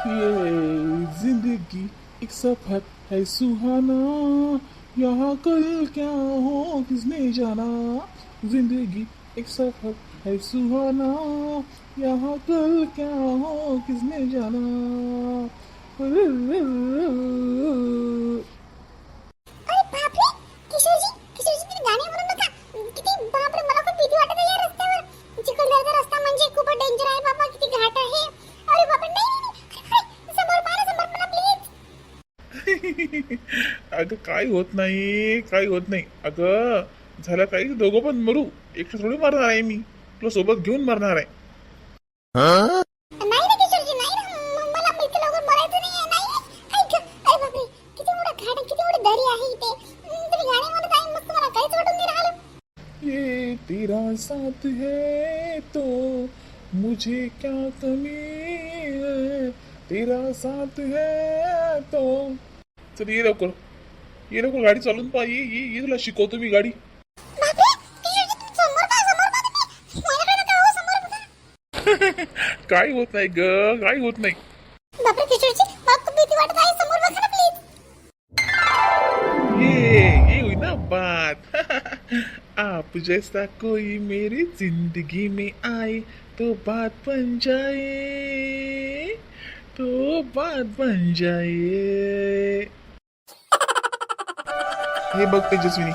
ये ज़िंदगी एक सफ़र है सुहाना यहाँ कल क्या हो किसने जाना ज़िंदगी एक सफ़र है सुहाना यहाँ कल क्या हो किसने जाना अगं काय होत नाही काय होत नाही. अगं झालं काही दोघं पण मरू. एकटं थोडी मारणार आहे मी. तुला सोबत घेऊन मारणार आहे. नाही ना किशोरजी नाही ना म- मला इथे लवकर मरायचं नाही नाही ऐक अरे बापरे. किती मोठं घाट आहे किती मोठी दरी आहे इथे. हम्म, तुम्ही गाणे म्हणत आहे मस्त मला काहीच वाटून नाही राहिलं. ये तेरा साथ है तो मुझे क्या कमी है? तेरा साथ है तो चल ये लवकर. ये लवकर गाडी चालून पहा. ये ये ये तुला शिकवतो मी गाडी. हो काय होत नाही ग काय होत नाही. ये ये हुई ना बात. आप जैसा कोई मेरी जिंदगी में आए तो बात बन जाए. तो बात बन जाए. हे बघ तेजस्विनी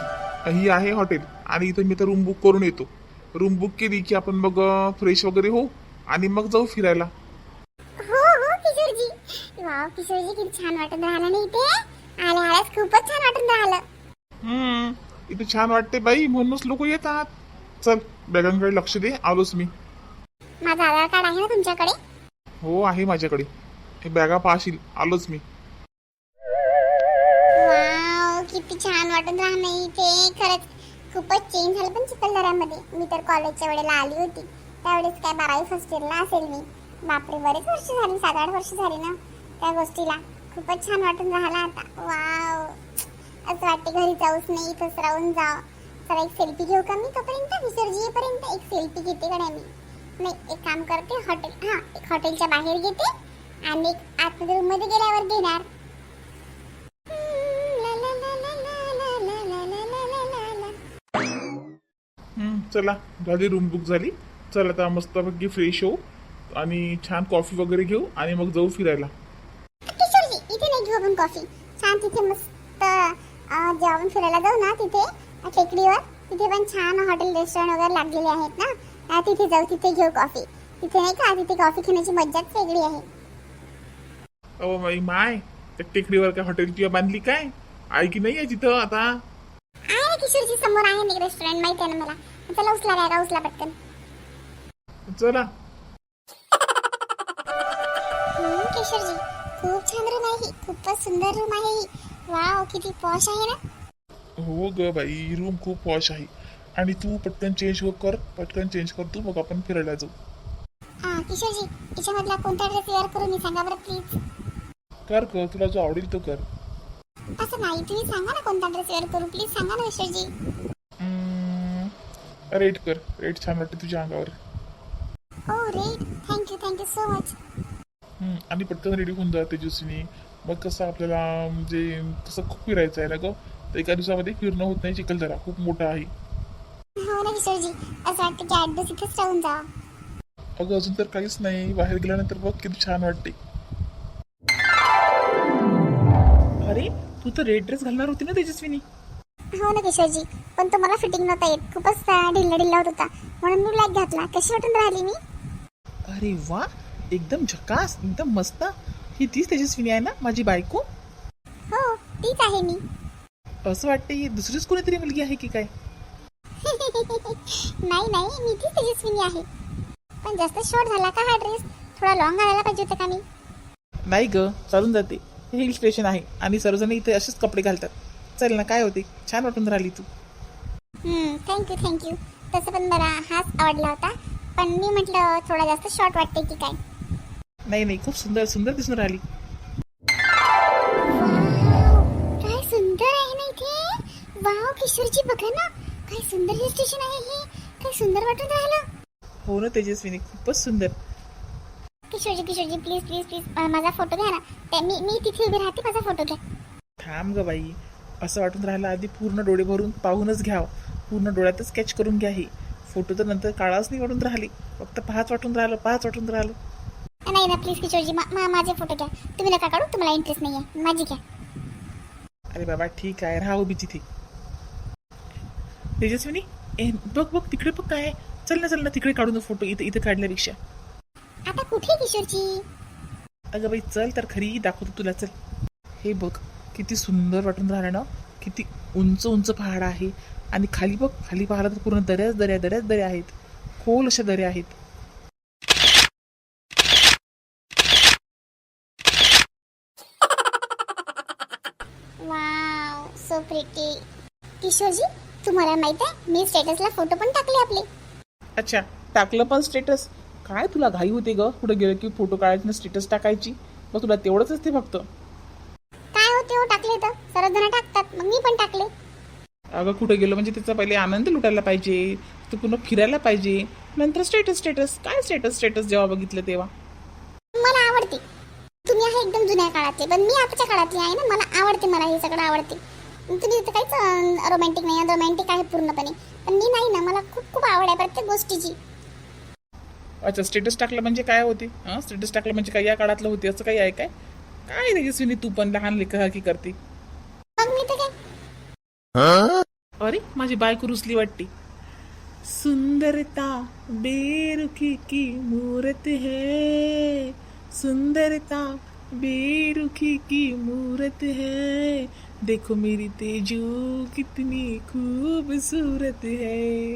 ही आहे हॉटेल आणि इथं मी तर रूम बुक करून येतो. रूम बुक केली की आपण मग फ्रेश वगैरे हो आणि मग जाऊ फिरायला. हो हो किशोरजी. वाव किशोरजी किती छान वाटत राहिलं ना इथे? आल्या आल्यास खूपच छान वाटत राहिलं हम्म इथे छान वाटते बाई म्हणूनच लोक येतात. चल बॅगांकडे लक्ष दे आलोच मी. माझं आधार कार्ड आहे ना तुमच्याकडे? हो आहे माझ्याकडे. हे बॅगा पाहशील आलोच मी. किती छान वाटत राहणं इथे. खरंच खूपच चेंज झालं पण चिखलदऱ्यामध्ये. मी तर कॉलेजच्या वेळेला आली होती. त्यावेळेस काय बारावी फर्स्ट इयरला असेल मी. बापरे बरेच वर्ष झाली सात आठ वर्ष झाली ना त्या गोष्टीला. खूपच छान वाटून राहिला आता. वाव असं वाटते घरी जाऊच नाही इथंच राहून जा चला एक सेल्फी घेऊ का मी तोपर्यंत? विसर्जी येईपर्यंत एक सेल्फी घेते का नाही मी? नाही एक काम करते हॉटेल हां एक हॉटेलच्या बाहेर घेते आणि एक आतमध्ये रूममध्ये गेल्यावर घेणार. चला झाली रूम बुक झाली. चल आता मस्तपैकी फ्रेश हो आणि छान कॉफी वगैरे घेऊ आणि मग जाऊ फिरायला. किशोरजी इथे नाही घेऊ आपण कॉफी छान तिथे मस्त अं, जेव्हा आपण फिरायला जाऊ ना तिथे टेकडीवर. तिथे पण छान हॉटेल रेस्टॉरंट वगैरे लागलेले आहेत ना. तिथे जाऊ तिथे घेऊ कॉफी तिथे नाही का तिथे कॉफी घेण्याची मज्जाच वेगळी आहे. अहो बाई माय त्या टेकडीवर काय हॉटेल किंवा बांधली काय? आहे की नाही आहे तिथं आता? आहे किशोरजी समोर आहे रेस्टॉरंट माहिती आहे ना मला. चला उचला बॅगा उचला पटकन. चला. हम्म, किशोरजी खूप छान रूम आहे ही. खूपच सुंदर रूम आहे ही. वाव किती पॉश आहे ना? हो ग बाई रूम खूप पॉश आहे. आणि तू पटकन चेंज कर पटकन चेंज कर. तू मग आपण फिरायला जाऊ. हा किशोरजी याच्यामधला कोणता ड्रेस वेअर करू मी सांगा बरं प्लीज कर कर तुला जो आवडेल तो कर. असं नाही तुम्ही सांगा ना कोणता ड्रेस वेअर करू प्लीज सांगा ना किशोरजी. रेड कर. रेड छान वाटते तुझ्या अंगावर. ओ red thank you thank you so much hmm, आणि पटकन रेडी होऊन जा तेजस्विनी. मग कसं आपल्याला म्हणजे कसं खूप फिरायचं आहे ना ग? तर एका दिवसामध्ये फिरणं होत नाही चिखलदरा खूप मोठा आहे. हो ना किशोरजी. असं वाटतं की आठ दिवस इथेच राहून जा. अगं अजून तर काहीच नाही. बाहेर गेल्यानंतर बघ किती छान वाटते. अरे तू तर रेड ड्रेस घालणार होती ना तेजस्विनी. हो ना किशोरजी पण तो मला फिटिंग नव्हता येत. खूपच ढिल्ला ढिल्ला होत होता. म्हणून मी ब्लॅक घातला. कशी वाटून राहिली मी? अरे वा एकदम झकास एकदम मस्त. ही तीच तेजस्विनी आहे ना माझी बायको? हो तीच आहे मी. असं वाटतं ही दुसरीच कोणीतरी मुलगी आहे की काय? नाही नाही मी तीच तेजस्विनी आहे. पण जास्त शॉर्ट झाला का हा ड्रेस थोडा लॉंग घालायला पाहिजे होता का मी? नाही ग चालून जाते. हे हिल स्टेशन आहे आणि सर्वजण इथे असेच कपडे घालतात. चल ना काय होते? छान वाटून राहिली तू. थँक्यू थँक्यू तसं पण मला हाच आवडला होता. पण मी म्हटलं थोडा जास्त शॉर्ट वाटते की काय? नाही नाही खूप सुंदर सुंदर दिसून राहिली. काय सुंदर आहे ना इथे? वाव किशोरजी बघा ना. काय सुंदर हिल स्टेशन आहे हे. काय सुंदर वाटून राहिलं. हो ना तेजस्विनी खूपच सुंदर. Kishorji Kishorji please please please माझा फोटो घ्या ना. त्या मी मी तिथे उभी राहते माझा फोटो घ्या. थांब ग बाई. असं वाटून राहिलं आधी पूर्ण डोळे भरून पाहूनच घ्यावं पूर्ण डोळ्यातच कॅच करून घ्या ही. फोटो तर नंतर काळाच नाही वाटून राहिली. फक्त पाच वाटून राहिलं पाच वाटून राहिलं. नाही ना प्लीज किशोरजी मा, माझे फोटो घ्या. तुम्ही नका काढू तुम्हाला इंटरेस्ट नाही आहे माझी घ्या. अरे बाबा ठीक आहे. राहा उभी तिथे तेजस्विनी ए बघ बघ तिकडे बघ काय. चल ना चल ना तिकडे काढून फोटो इथे इथे काढल्यापेक्षा. आता कुठे किशोरजी? अगं बाई चल तर खरी दाखवतो तुला चल. हे बघ. किती सुंदर वाटून राहिलं ना? किती उंच उंच पहाड आहे. आणि खाली बघ खाली पाहिलं तर पूर्ण दऱ्याच दऱ्या दऱ्याच दऱ्या आहेत. खोल अशा दऱ्या आहेत. सो प्रिटी किशोरजी तुम्हाला माहीत आहे मी स्टेटसला फोटो पण टाकले आपले. अच्छा टाकलं पण स्टेटस काय तुला घाई होते ग? कुठं गेलं की फोटो काढायची स्टेटस टाकायची? मग तुला तेवढंच असते फक्त काय होते हो टाकले तर सर्व जण टाकतात. मग मी पण टाकले. अगं कुठं गेलो? म्हणजे त्याचा पहिले आनंद लुटायला पाहिजे. तू पुन्हा फिरायला पाहिजे. नंतर स्टेटस स्टेटस काय स्टेटस स्टेटस जेव्हा बघितलं तेव्हा? मला आवडते. तुम्ही आहे एकदम जुन्या काळातले. पण मी आताच्या काळातली आहे ना मला आवडते मला हे सगळं आवडते. तुम्ही इथं काहीच रोमॅन्टिक नाही. रोमॅन्टिक आहे पूर्णपणे. पण मी नाही ना मला खूप खूप आवड आहे प्रत्येक गोष्टीची. अच्छा स्टेटस टाकलं म्हणजे काय होते? हां स्टेटस टाकलं म्हणजे काय या काळातलं होते? असं काही आहे काय? काय तेजस्विनी तू पण लहान लेखा की करते? तर अरे माझी बायको रुसली वाटते. सुंदरता बेरुखी की मूरत है. सुंदरता बेरुखी की मूरत है. देखो मेरी तेजू कितनी खूबसूरत है.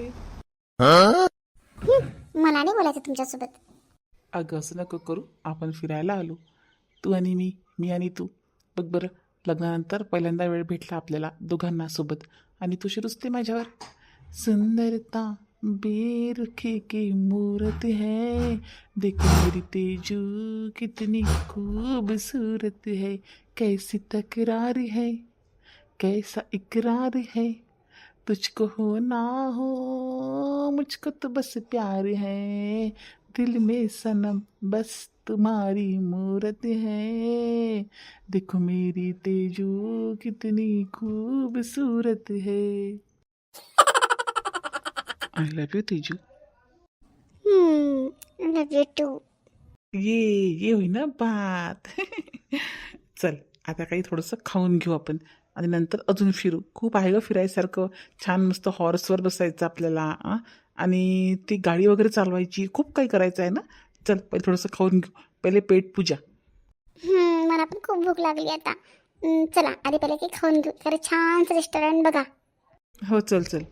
मला नाही बोलायचं तुमच्यासोबत. अगं असं नको करू. आपण फिरायला आलो. तू आणि मी मी आणि तू. बघ बरं लग्नानंतर पहिल्यांदा वेळ भेटला आपल्याला दोघांना सोबत आणि तू रुचते माझ्यावर? सुंदरता बेरुखी की मूरत है. देखो मेरी तेजू कितनी खूबसूरत है. कैसी तकरार है? कैसा इकरार है? तुझको हो ना हो मुझको तो बस प्यार है। दिल में सनम बस तुम्हारी मूरत है। देखो मेरी तेजू कितनी खूबसूरत है। I love you Teju. Love you too ये ये होई ना बात। चल आता काही थोडंसं खाऊन घेऊ आपण. आणि नंतर अजून फिरू. खूप आहे ग फिरायसारखं. छान मस्त हॉर्सवर बसायचं आपल्याला? आणि ती गाडी वगैरे चालवायची. खूप काही करायचं आहे ना? चल पहिले थोडंसं खाऊन घेऊ. पहिले पेट पूजा. मला पण खूप भूक लागली आता. चला आधी पहिले काही खाऊन घेऊ. छान रेस्टॉरंट बघा. हो चल चल.